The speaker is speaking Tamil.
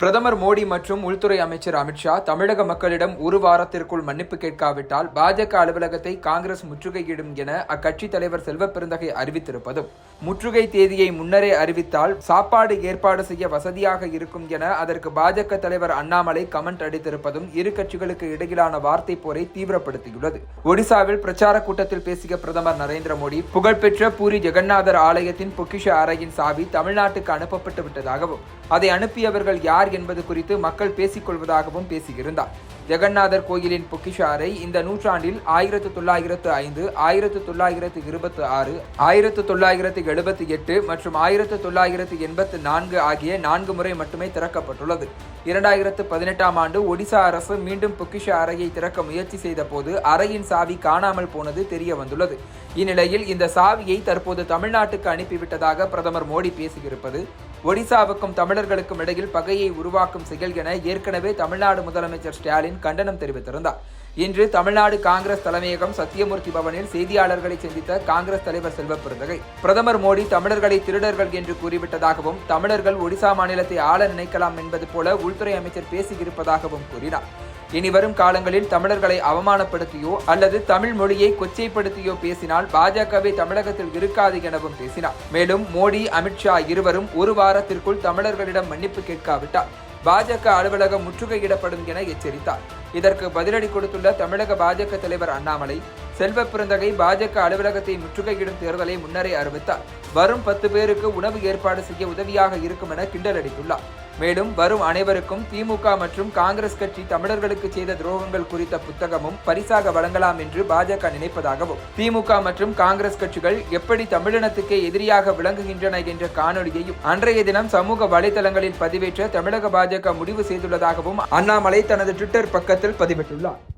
பிரதமர் மோடி மற்றும் உள்துறை அமைச்சர் அமித்ஷா தமிழக மக்களிடம் ஒரு வாரத்திற்குள் மன்னிப்பு கேட்காவிட்டால் பாஜக அலுவலகத்தை காங்கிரஸ் முற்றுகையிடும் என அக்கட்சி தலைவர் செல்வப்பெருந்தகை அறிவித்திருப்பதும். முற்றுகை தேதியை முன்னரே அறிவித்தால் சாப்பாடு ஏற்பாடு செய்ய வசதியாக இருக்கும் என அதற்கு பாஜக தலைவர் அண்ணாமலை கமெண்ட் அடித்திருப்பதும் இரு கட்சிகளுக்கு இடையிலான வார்த்தை போரை தீவிரப்படுத்தியுள்ளது. ஒடிசாவில் பிரச்சார கூட்டத்தில் பேசிய பிரதமர் நரேந்திர மோடி புகழ்பெற்ற பூரி ஜெகநாதர் ஆலயத்தின் பொக்கிஷ அறையின் சாவி தமிழ்நாட்டுக்கு அனுப்பப்பட்டு விட்டதாகவும் அதை அனுப்பியவர்கள் யார் யார் என்பது குறித்து மக்கள் பேசிக்கொள்வதாகவும் பேசியிருந்தார். ஜெகநாதர் கோயிலின் பொக்கிஷ அறை இந்த நூற்றாண்டில் ஆயிரத்து தொள்ளாயிரத்து ஐந்து ஆயிரத்து தொள்ளாயிரத்து இருபத்தி ஆறு ஆயிரத்து தொள்ளாயிரத்து எழுபத்தி எட்டு மற்றும் ஆயிரத்து தொள்ளாயிரத்து எண்பத்து நான்கு ஆகிய நான்கு முறை மட்டுமே திறக்கப்பட்டுள்ளது. இரண்டாயிரத்து பதினெட்டாம் ஆண்டு ஒடிசா அரசு மீண்டும் பொக்கிஷ அறையை திறக்க முயற்சி செய்த போது அறையின் சாவி காணாமல் போனது தெரிய வந்துள்ளது இந்நிலையில் இந்த சாவியை தற்போது தமிழ்நாட்டுக்கு அனுப்பிவிட்டதாக பிரதமர் மோடி பேசியிருப்பது ஒடிசாவுக்கும் தமிழர்களுக்கும் இடையில் பகையை உருவாக்கும் செயல் என ஏற்கனவே தமிழ்நாடு முதலமைச்சர் ஸ்டாலின் கண்டனம் தெரிவித்திருந்தார். இன்று தமிழ்நாடு காங்கிரஸ் தலைமையகம் சத்தியமூர்த்தி பவனில் செய்தியாளர்களை சந்தித்த காங்கிரஸ் தலைவர் செல்வப்பெருந்தகை பிரதமர் மோடி தமிழர்களை திருடர்கள் என்று கூறிவிட்டதாகவும் தமிழர்கள் ஒடிசா மாநிலத்தை ஆள நினைக்கலாம் என்பது போல உள்துறை அமைச்சர் பேசியிருப்பதாகவும் கூறினார். இனி வரும் காலங்களில் தமிழர்களை அவமானப்படுத்தியோ அல்லது தமிழ் மொழியை கொச்சைப்படுத்தியோ பேசினால் பாஜகவே தமிழகத்தில் இருக்காது எனவும் பேசினார். மேலும் மோடி அமித்ஷா இருவரும் ஒரு வாரத்திற்குள் தமிழர்களிடம் மன்னிப்பு கேட்காவிட்டார். பாஜக அலுவலகம் முற்றுகையிடப்படும் என எச்சரித்தார். இதற்கு பதிலடி கொடுத்துள்ள தமிழக பாஜக தலைவர் அண்ணாமலை செல்வ பிறந்தகை பாஜக அலுவலகத்தை முற்றுகையிடும் தேர்தலை முன்னரே அறிவித்தார். வரும் பத்து பேருக்கு உணவு ஏற்பாடு செய்ய உதவியாக இருக்கும் என கிண்டல் அடித்துள்ளார். மேலும் வரும் அனைவருக்கும் திமுக மற்றும் காங்கிரஸ் கட்சி தமிழர்களுக்கு செய்த துரோகங்கள் குறித்த புத்தகமும் பரிசாக வழங்கலாம் என்று பாஜக நினைப்பதாகவும் திமுக மற்றும் காங்கிரஸ் கட்சிகள் எப்படி தமிழினத்துக்கே எதிரியாக விளங்குகின்றன என்ற காணொலியையும் அன்றைய தினம் சமூக வலைதளங்களில் பதிவேற்ற தமிழக பாஜக முடிவு செய்துள்ளதாகவும் அண்ணாமலை தனது ட்விட்டர் பக்கத்தில் பதிவிட்டுள்ளார்.